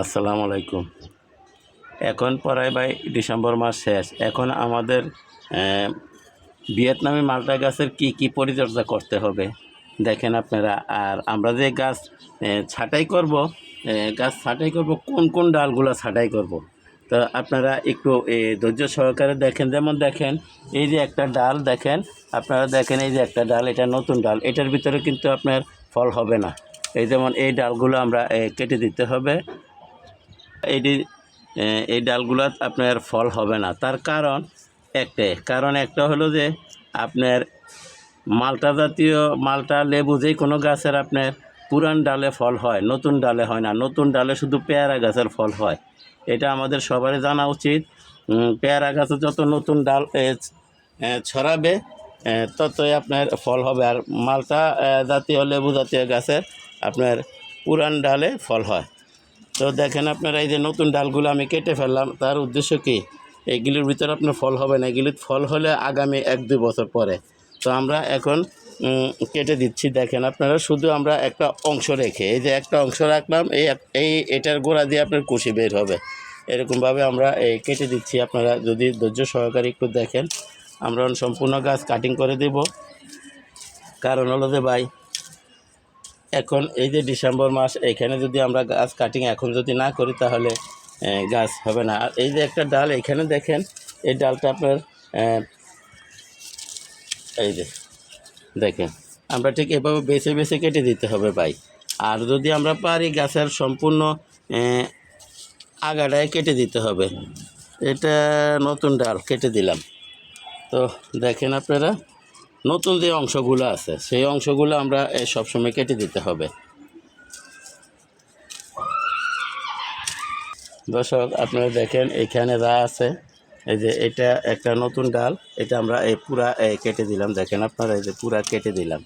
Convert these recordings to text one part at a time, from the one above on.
আসসালামু আলাইকুম। এখন পড়ায় ভাই ডিসেম্বর মাস শেষ। এখন আমাদের ভিয়েতনামি মালটা গাছের কি কি পরিচর্যা করতে হবে? দেখেন আপনারা, আর আমরা যে গাছ ছাঁটাই করব গাছ ছাঁটাই করব, কোন কোন ডালগুলো ছাঁটাই করব? তো আপনারা একটু ধৈর্য সহকারে দেখেন। যেমন দেখেন, এই যে একটা ডাল দেখেন, আপনারা দেখেন এই যে একটা ডাল, এটা নতুন ডাল, এটার ভিতরে কিন্তু আপনার ফল হবে না। এই যেমন এই ডালগুলো আমরা কেটে দিতে হবে। এটি এই ডালগুলো আপনার ফল হবে না। তার কারণ একটাই। কারণ একটা হলো যে, আপনার মালটা জাতীয়, মালটা লেবু যে কোনো গাছের আপনার পুরান ডালে ফল হয়, নতুন ডালে হয় না। নতুন ডালে শুধু পেয়ারা গাছের ফল হয়। এটা আমাদের সবারই জানা উচিত। পেয়ারা গাছে যত নতুন ডাল ছড়াবে ততই আপনার ফল হবে। আর মালটা জাতীয়, লেবু জাতীয় গাছের আপনার পুরান ডালে ফল হয়। তো দেখেন আপনারা এই যে নতুন ডালগুলো আমি কেটে ফেললাম, তার উদ্দেশ্য কি? এইগুলির ভিতরে আপনার ফল হবে না। এগুলির ফল হলে আগামী এক দুই বছর পরে। তো আমরা এখন কেটে দিচ্ছি। দেখেন আপনারা শুধু আমরা একটা অংশ রেখে, এই যে একটা অংশ রাখলাম, এই এই এটার গোড়া দিয়ে আপনার কুশি বের হবে। এরকমভাবে আমরা এই কেটে দিচ্ছি। আপনারা যদি ধৈর্য সহকারে একটু দেখেন, আমরা সম্পূর্ণ গাছ কাটিং করে দেব। কারণ হলো যে ভাই এখন এই যে ডিসেম্বর মাস, এখানে যদি আমরা গাছ কাটিং এখন যদি না করি তাহলে গাছ হবে না। আর এই যে একটা ডাল, এখানে দেখেন, এই ডালটা আপনার এই যে, দেখেন, আমরা ঠিক এভাবে বেছে বেছে কেটে দিতে হবে ভাই। আর যদি আমরা পারি গাছের সম্পূর্ণ আগাটায় কেটে দিতে হবে। এটা নতুন ডাল, কেটে দিলাম। তো দেখেন আপনারা নতুন যে অংশগুলো আছে, সেই অংশগুলো আমরা সবসময় কেটে দিতে হবে। দর্শক, আপনারা দেখেন, এখানে যা আছে, এই যে এটা একটা নতুন ডাল, এটা আমরা এই পুরা কেটে দিলাম। দেখেন আপনারা এই যে পুরা কেটে দিলাম।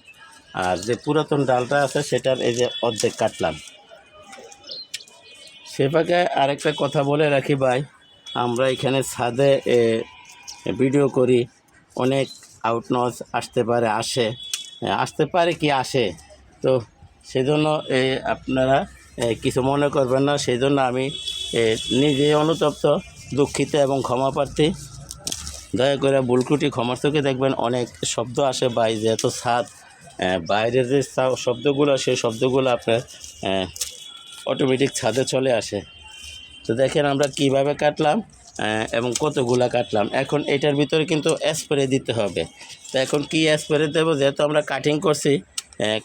আর যে পুরাতন ডালটা আছে, সেটার এই যে অর্ধেক কাটলাম। সে ফাঁকে আরেকটা কথা বলে রাখি ভাই, আমরা এখানে ছাদে ভিডিও করি, অনেক আউটনস আসতে পারে আসে। আসতে পারে কি আসে? তো সেজন্য আপনারা কিছু মনে করবেন না। সেই জন্য আমি নিজে অনুতপ্ত দুঃখিত এবং ক্ষমা প্রার্থী। দয়া করে বুলকুটি ক্ষমার চোখে দেখবেন অনেক শব্দ আসে বাই যেহেতু ছাদ এ, বাইরের যে শব্দগুলো সেই শব্দগুলো আপনার অটোমেটিক ছাদে চলে আসে। তো দেখেন আমরা কীভাবে কাটলাম। এবং কতগুলা কাটলাম। এখন এটার ভিতরে কিন্তু স্প্রে দিতে হবে। তো এখন কি স্প্রে দেবো? যেহেতু আমরা কাটিং করছি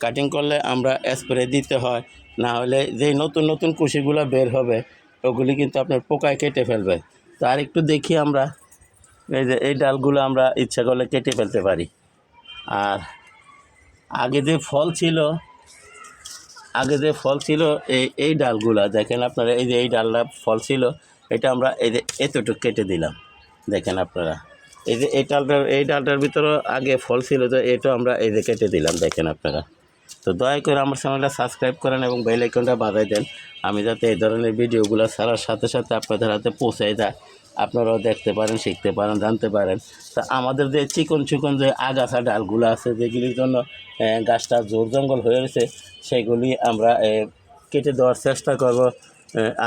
কাটিং করলে আমরা স্প্রে দিতে হয়। না হলে যেই নতুন নতুন কুশিগুলো বের হবে, ওগুলি কিন্তু আপনার পোকায় কেটে ফেলবে। তো আর একটু দেখি আমরা, এই যে এই ডালগুলো আমরা ইচ্ছা করলে কেটে ফেলতে পারি। আর আগে যে ফল ছিল, আগে যে ফল ছিল, এই এই ডালগুলা, দেখেন আপনারা, এই যে এই ডালটা ফল ছিল এটা আমরা এই যে এতটুকু কেটে দিলাম। দেখেন আপনারা। এই যে এই ডালটার এই ডালটার ভিতরে আগে ফল ছিল তো এটা আমরা এই যে কেটে দিলাম, দেখেন আপনারা। তো দয়া করে আমার চ্যানেলটা সাবস্ক্রাইব করেন এবং বেল আইকনটা বাজাই দেন। আমি যাতে এই ধরনের ভিডিওগুলো ছাড়ার সাথে সাথে আপনাদের হাতে পৌঁছে যায়। আপনারাও দেখতে পারেন, শিখতে পারেন, জানতে পারেন। তা আমাদের যে চিকন চিকন যে আগাছা ডালগুলো আছে, যেগুলির জন্য গাছটা জোর জঙ্গল হয়ে রয়েছে, সেগুলি আমরা কেটে দেওয়ার চেষ্টা করব।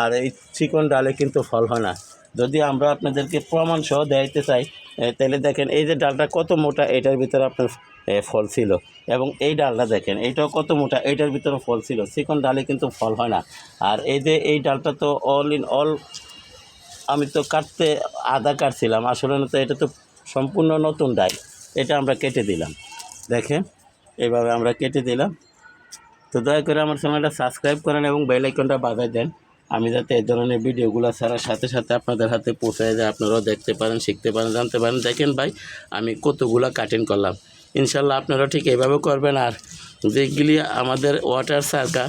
আর এই চিকন ডালে কিন্তু ফল হয় না। যদি আমরা আপনাদেরকে প্রমাণ সহ দেখাইতে চাই তাহলে দেখেন এই যে ডালটা কত মোটা, এটার ভিতরে আপনার ফল ছিল। এবং এই ডালটা দেখেন এইটাও কত মোটা এইটার ভিতরে ফল ছিল। চিকন ডালে কিন্তু ফল হয় না। আর এই যে এই ডালটা তো অল ইন অল আমি তো কাটতে আদা কাটছিলাম। আসলে না তো এটা তো সম্পূর্ণ নতুন ডাল। এটা আমরা কেটে দিলাম। দেখেন এইভাবে আমরা কেটে দিলাম। তো দয়া করে আমার চ্যানেলটা সাবস্ক্রাইব করেন এবং বেল আইকনটা বাজায় দেন। আমি যাতে এই ধরনের ভিডিওগুলো ছাড়ার সাথে সাথে আপনাদের হাতে পৌঁছায় যায়, আপনারাও দেখতে পারেন, শিখতে পারেন, জানতে পারেন। দেখেন ভাই, আমি কতগুলো কাটিং করলাম। ইনশাল্লাহ আপনারাও ঠিক এইভাবে করবেন। আর যেগুলি আমাদের ওয়াটার শাখা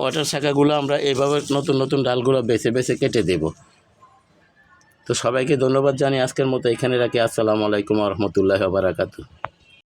ওয়াটার শাখাগুলো আমরা এইভাবে নতুন নতুন ডালগুলো বেছে বেছে কেটে দেব। তো সবাইকে ধন্যবাদ জানি আজকের মতো এখানে রাখি। আসসালামু আলাইকুম রহমতুল্লাহ বারাকাতু